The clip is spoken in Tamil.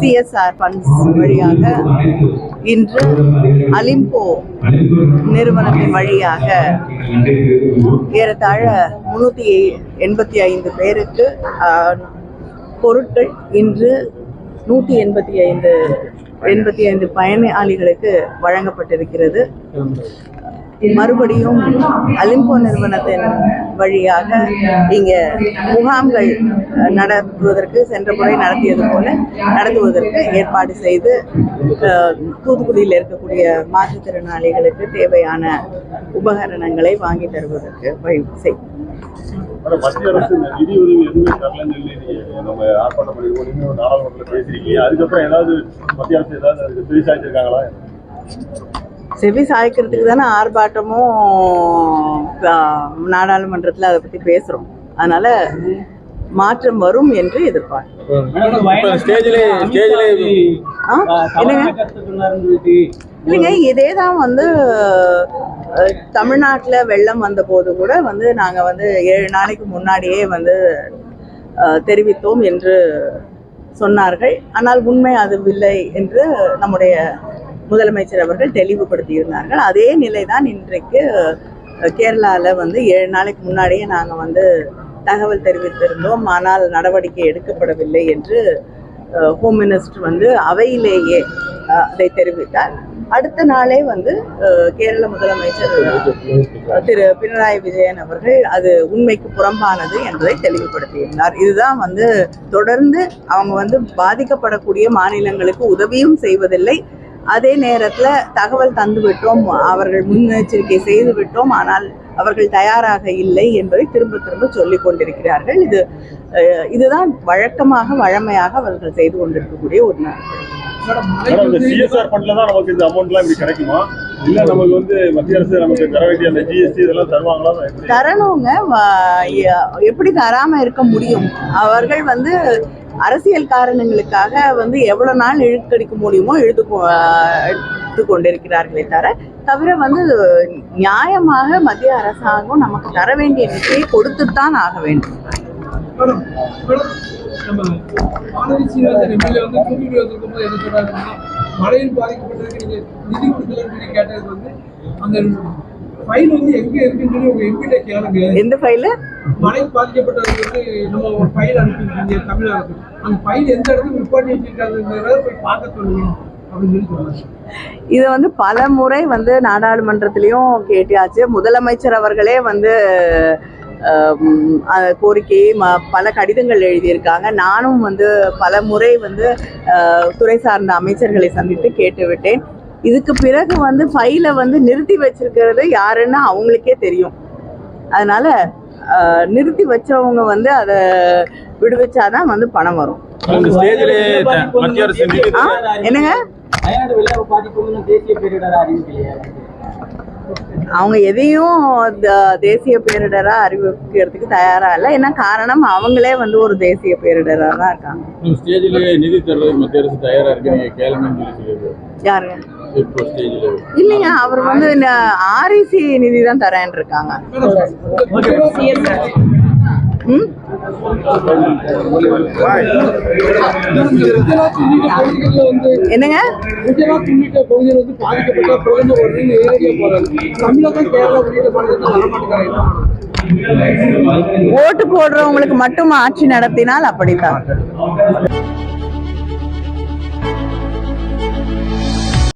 சிஎஸ்ஆர் ஃபண்ட்ஸ் வழியாக இன்று அலிம்போ நிறுவனத்தின் வழியாக ஏறத்தாழ முன்னூற்றி எண்பத்தி ஐந்து பேருக்கு பொருட்கள் இன்று நூற்றி எண்பத்தி ஐந்து எண்பத்தி ஐந்து பயனாளிகளுக்கு வழங்கப்பட்டிருக்கிறது. மறுபடியும் அலிம்போ நிறுவனத்தின் வழியாக இங்கே முகாம்கள் நடத்துவதற்கு சென்ற முறை நடத்தியது போல நடத்துவதற்கு ஏற்பாடு செய்து தூத்துக்குடியில் இருக்கக்கூடிய மாற்றுத்திறனாளிகளுக்கு தேவையான உபகரணங்களை வாங்கி தருவதற்கு வழி செய்யும் மத்திய அரசு நிதி உதவி எதுவுமே தரலன்னு சொல்லி நம்ம ஆர்ப்பாட்டம் நாடாளுமன்றத்தில் அதுக்கப்புறம் ஏதாவது மத்திய அரசு ஏதாவது அதுக்கு பெருசாச்சிருக்காங்களா செவி சாய்க்கிறதுக்கு தானே ஆர்ப்பாட்டமும் நாடாளுமன்றத்தில் அதை பற்றி பேசுகிறோம் அதனால மாற்றம் வரும் என்று இல்லைங்க இதே தான் வந்து தமிழ்நாட்டில் வெள்ளம் வந்தபோது கூட வந்து நாங்கள் வந்து ஏழு நாளைக்கு முன்னாடியே வந்து தெரிவித்தோம் என்று சொன்னார்கள். ஆனால் உண்மை அதுவில்லை என்று நம்முடைய முதலமைச்சர் அவர்கள் தெளிவுபடுத்தியிருந்தார்கள். அதே நிலைதான் இன்றைக்கு கேரளாவில் வந்து ஏழு நாளைக்கு முன்னாடியே நாங்கள் வந்து தகவல் தெரிவித்திருந்தோம். ஆனால் நடவடிக்கை எடுக்கப்படவில்லை என்று ஹோம் மினிஸ்டர் வந்து அவையிலேயே அதை தெரிவித்தார். அடுத்த நாளே வந்து கேரள முதலமைச்சர் திரு பினராயி விஜயன் அவர்கள் அது உண்மைக்கு புறம்பானது என்பதை தெளிவுபடுத்தியிருந்தார். இதுதான் வந்து தொடர்ந்து அவங்க வந்து பாதிக்கப்படக்கூடிய மாநிலங்களுக்கு உதவியும் செய்வதில்லை. அதே நேரத்தில் தகவல் தந்து விட்டோம் அவர்கள் முன்னெச்சரிக்கை செய்து விட்டோம் ஆனால் அவர்கள் தயாராக இல்லை என்பதை திரும்ப திரும்ப சொல்லிக் கொண்டிருக்கிறார்கள். இது இதுதான் வழக்கமாக வழமையாக அவர்கள் செய்து கொண்டிருக்கக்கூடிய ஒரு நா- மேடம் இந்த சிஎஸ்ஆர் ஃபண்ட்ல தான் நமக்கு இந்த அமௌண்ட்லாம் இப்படி கிடைக்குமா? இல்ல நமக்கு வந்து மத்திய அரசு நமக்கு தர வேண்டிய அந்த ஜிஎஸ்டி இதெல்லாம் தருவாங்களா? எப்படி? தரணுங்க. எப்படி தராம இருக்க முடியும்? அவர்கள் வந்து அரசியல் காரணங்களுக்காக வந்து எவ்வளவு நாள் இழுக்கடிக்க முடியுமோ இழுத்து எடுத்து கொண்டிருக்கிறார்களே தவிர தவிர வந்து நியாயமாக மத்திய அரசாங்கம் நமக்கு தர வேண்டிய நிதியை கொடுத்துத்தான் ஆக வேண்டும். மழையில் பாதிக்கப்பட்டதுக்கு நீங்க நிதி கொடுக்கலன்னு கேட்டதுக்கு வந்து அந்த ஃபைல் வந்து எங்க இருக்குன்னு எம்பிட்ட கேளுங்க. எந்த ஃபைலு மழை பாதிக்கப்பட்டதுக்கு வந்து நம்ம ஒரு ஃபைல் அனுப்பியிருக்கீங்க தமிழ்நாடு அந்த ஃபைல் எந்த இடத்துக்கு ரிப்போர்ட் வச்சிருக்காங்கிறத போய் பார்க்க சொல்லுங்க இது வந்து பல முறை வந்து நாடாளுமன்றத்திலையும் கேட்டியாச்சு முதலமைச்சர் அவர்களே வந்து கோரிக்கை பல கடிதங்கள் எழுதியிருக்காங்க. நானும் வந்து பல முறை வந்து துறை சார்ந்த அமைச்சர்களை சந்தித்து கேட்டுவிட்டேன். இதுக்கு பிறகு வந்து ஃபைலை வந்து நிறுத்தி வச்சிருக்கிறது யாருன்னு அவங்களுக்கே தெரியும். அதனால நிறுத்தி வச்சவங்க வந்து அதை விடுவிச்சாதான் வந்து பணம் வரும். இந்த ஸ்டேஜ்ல மத்திய அரசு நிதி ஆ என்னங்க? அவங்க எதையும் த- தேசிய பேரிடரா அறிவிக்கிறதுக்கு தயாரா இல்லை. என்ன காரணம்? அவங்களே வந்து ஒரு தேசிய பேரிடரா தான் இருக்காங்க. ஸ்டேஜ்ல நிதி தர்றது மத்திய அரசு தயாரா இருக்கு நீங்க கேளுங்கன்னு சொல்லி சொல்லியிருக்காரு. யாருங்க? இல்லைங்க அவர் வந்து ஆர்இசி நிதி தான் தரேன் இருக்காங்க. என்னங்க? குஜராத் உள்ளிட்ட பகுதியில் வந்து பாதிக்கப்பட்ட தமிழகம் கேரளா உள்ளிட்ட மாநிலத்தில் ஓட்டு போடுறவங்களுக்கு மட்டும் ஆட்சி நடத்தினால் அப்படித்தான்.